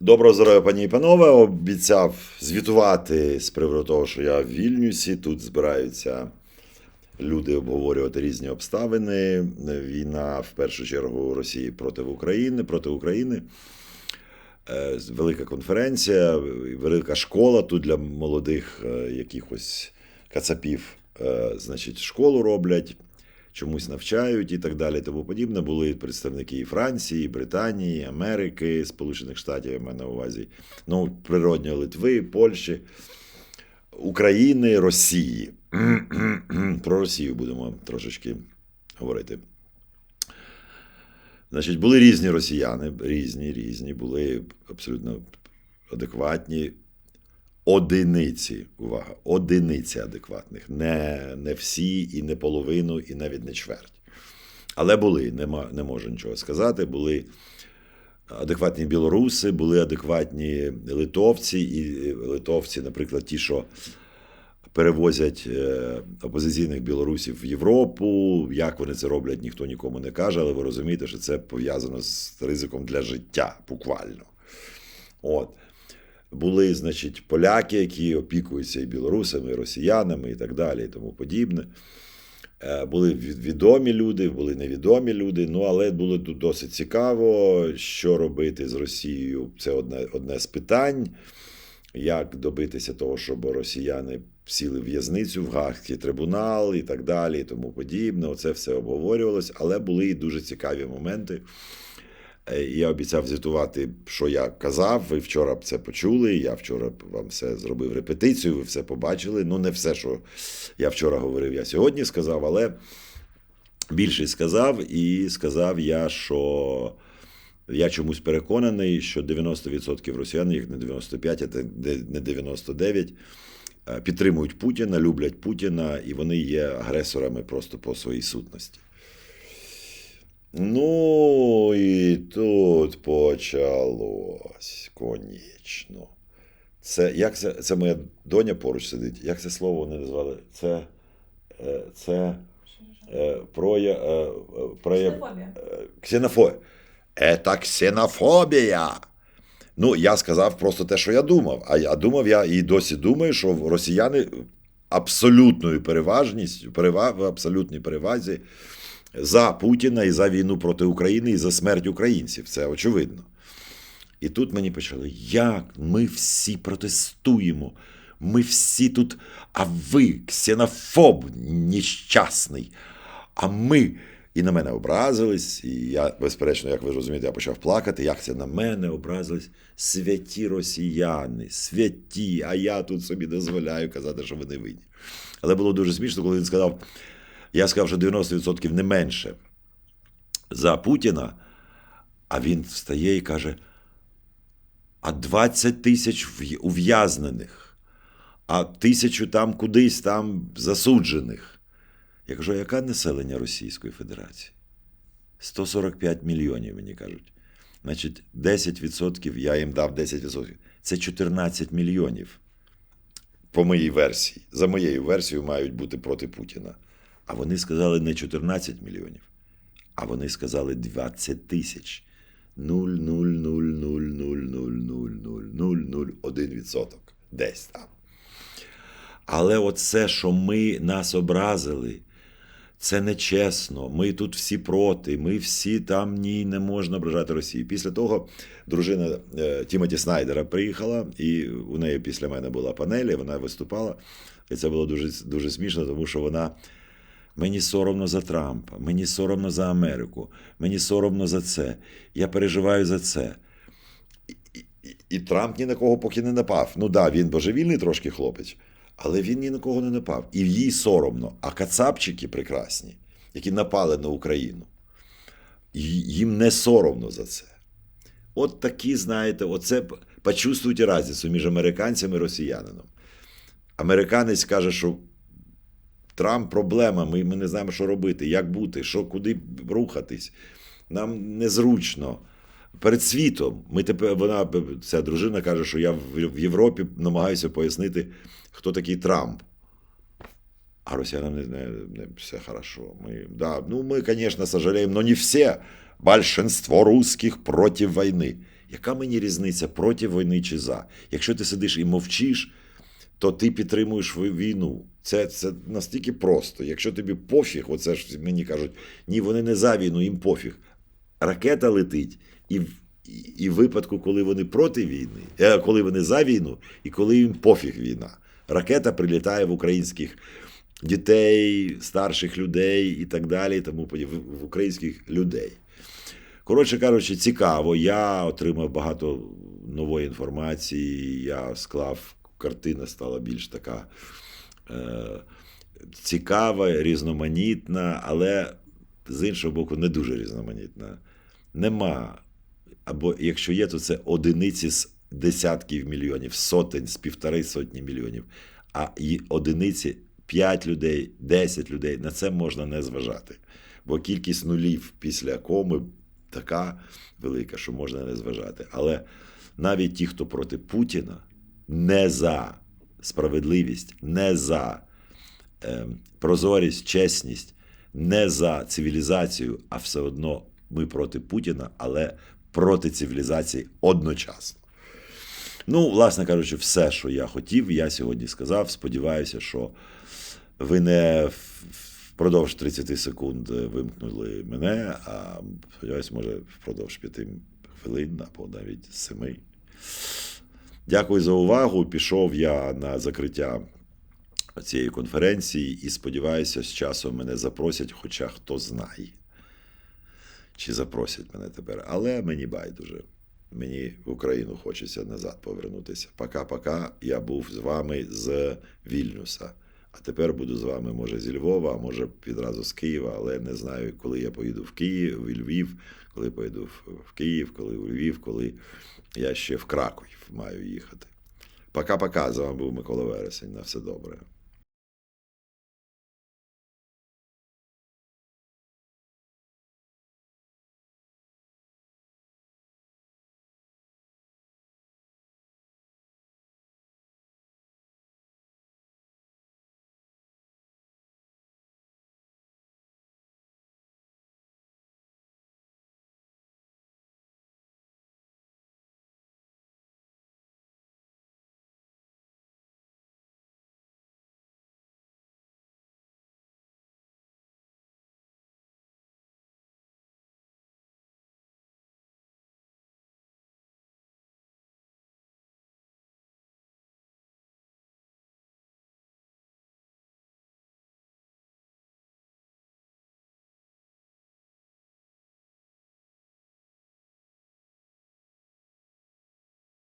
Доброго здоров'я, пані і панове. Обіцяв звітувати з приводу того, що я в Вільнюсі. Тут збираються люди обговорювати різні обставини. Війна, в першу чергу, Росії проти України, проти України. Е, Велика конференція, велика школа тут для молодих е, якихось кацапів. Е, Значить, школу роблять, чомусь навчають і так далі. Тому подібне. Були представники і Франції, і Британії, і Америки, Сполучених Штатів, я маю на увазі, ну, природньо Литви, Польщі, України, Росії. Про Росію будемо трошечки говорити. Значить, були різні росіяни, різні, різні, були абсолютно адекватні. Одиниці, увага, одиниці адекватних. Не, не всі, і не половину, і навіть не чверть. Але були, нема, не можу нічого сказати. Були адекватні білоруси, були адекватні литовці, і литовці, наприклад, ті, що перевозять е, опозиційних білорусів в Європу. Як вони це роблять, ніхто нікому не каже, але ви розумієте, що це пов'язано з ризиком для життя, буквально. От. Були, значить, поляки, які опікуються і білорусами, і росіянами, і так далі, і тому подібне. Е, Були відомі люди, були невідомі люди. Ну, але було досить цікаво, що робити з Росією. Це одне, одне з питань. Як добитися того, щоб росіяни сіли в в'язницю, в Гаагський трибунал і так далі, і тому подібне. Оце все обговорювалось, але були і дуже цікаві моменти. Е, Я обіцяв звітувати, що я казав. Ви вчора це почули. Я вчора вам все зробив репетицію, ви все побачили. Ну, не все, що я вчора говорив, я сьогодні сказав, але більшість сказав, і сказав я, що я чомусь переконаний, що 90% росіян, як не 95, а не 99, е, підтримують Путіна, люблять Путіна, і вони є агресорами просто по своїй сутності. Ну, і тут почалось, конечно. Це, як це, це моя доня поруч сидить. Як це слово вони назвали? Це, е, це е, проя, е, е, Ксенофобія. ксенофобія. Це ксенофобія. Ну, я сказав просто те, що я думав. А я думав, я і досі думаю, що росіяни абсолютною переважністю, перева, в абсолютній перевазі за Путіна і за війну проти України, і за смерть українців. Це очевидно. І тут мені почали, як ми всі протестуємо. Ми всі тут, а ви ксенофоб нещасний. А ми. І на мене образились, і я, безперечно, як ви розумієте, я почав плакати. Як це на мене образились? Святі росіяни, святі, а я тут собі дозволяю казати, що вони винні. Але було дуже смішно, коли він сказав: я сказав, що 90% не менше за Путіна, а він встає і каже: а 20 тисяч ув'язнених, а тисячу там кудись там засуджених. Я кажу, яке населення Російської Федерації? 145 мільйонів, мені кажуть. Значить, 10%, я їм дав 10%. Це 14 мільйонів. По моїй версії. За моєю версією, мають бути проти Путіна. А вони сказали не 14 мільйонів, а вони сказали 20 тисяч. 0,000000001% десь там. Але оце, що ми нас образили, це нечесно. Ми тут всі проти. Ми всі там ні, не можна ображати Росію. Після того дружина е, Тімоті Снайдера приїхала, і у неї після мене була панель, вона виступала. І це було дуже смішно, тому що вона. Мені соромно за Трампа, мені соромно за Америку, мені соромно за це. Я переживаю за це. І, і, і Трамп ні на кого поки не напав. Ну да, він божевільний трошки хлопець, але він ні на кого не напав. І їй соромно. А кацапчики прекрасні, які напали на Україну, їм не соромно за це. От такі, знаєте, оце почувствуйте різницю між американцем і росіянином. Американець каже, що Трамп проблема, ми, ми не знаємо, що робити, як бути, що, куди рухатись. Нам незручно. Перед світом ми тепер вона, ця дружина каже, що я в, в Європі намагаюся пояснити, хто такий Трамп. А росіянам не, не, не все хорошо. Мы, да, ну, мы, конечно, сожалеем, но не все. Большинство русских против войны. Яка мені різниця проти війни чи за? Якщо ти сидиш і мовчиш, то ти підтримуєш війну. Це, це настільки просто. Якщо тобі пофіг, оце ж мені кажуть, ні, вони не за війну, їм пофіг. Ракета летить, і, в- і, в випадку, коли вони проти війни, е, коли вони за війну, і коли їм пофіг війна. Ракета прилітає в українських дітей, старших людей і так далі, тому в українських людей. Коротше кажучи, цікаво. Я отримав багато нової інформації. Я склав, картина стала більш така е, цікава, різноманітна, але з іншого боку, не дуже різноманітна. Нема. Або якщо є, то це одиниці з десятків мільйонів, сотень, з півтори сотні мільйонів. А і одиниці 5 людей, 10 людей. На це можна не зважати. Бо кількість нулів після коми така велика, що можна не зважати. Але навіть ті, хто проти Путіна, не за справедливість, не за е, прозорість, чесність, не за цивілізацію, а все одно ми проти Путіна, але проти цивілізації одночасно. Ну, власне кажучи, все, що я хотів, я сьогодні сказав. Сподіваюся, що ви не впродовж 30 секунд вимкнули мене, а сподіваюся, може, впродовж 5 хвилин або навіть 7. Дякую за увагу. Пішов я на закриття цієї конференції і сподіваюся, з часом мене запросять, хоча хто знає, чи запросять мене тепер. Але мені байдуже. Мені в Україну хочеться назад повернутися. Пока-пока. Я був з вами з Вільнюса. А тепер буду з вами, може, зі Львова, а може відразу з Києва, але не знаю, коли я поїду в Київ, в Львів, коли поїду в- Київ, коли у Львів, коли я ще в Краків маю їхати. Пока-пока. З вами був Микола Вересень. На все добре.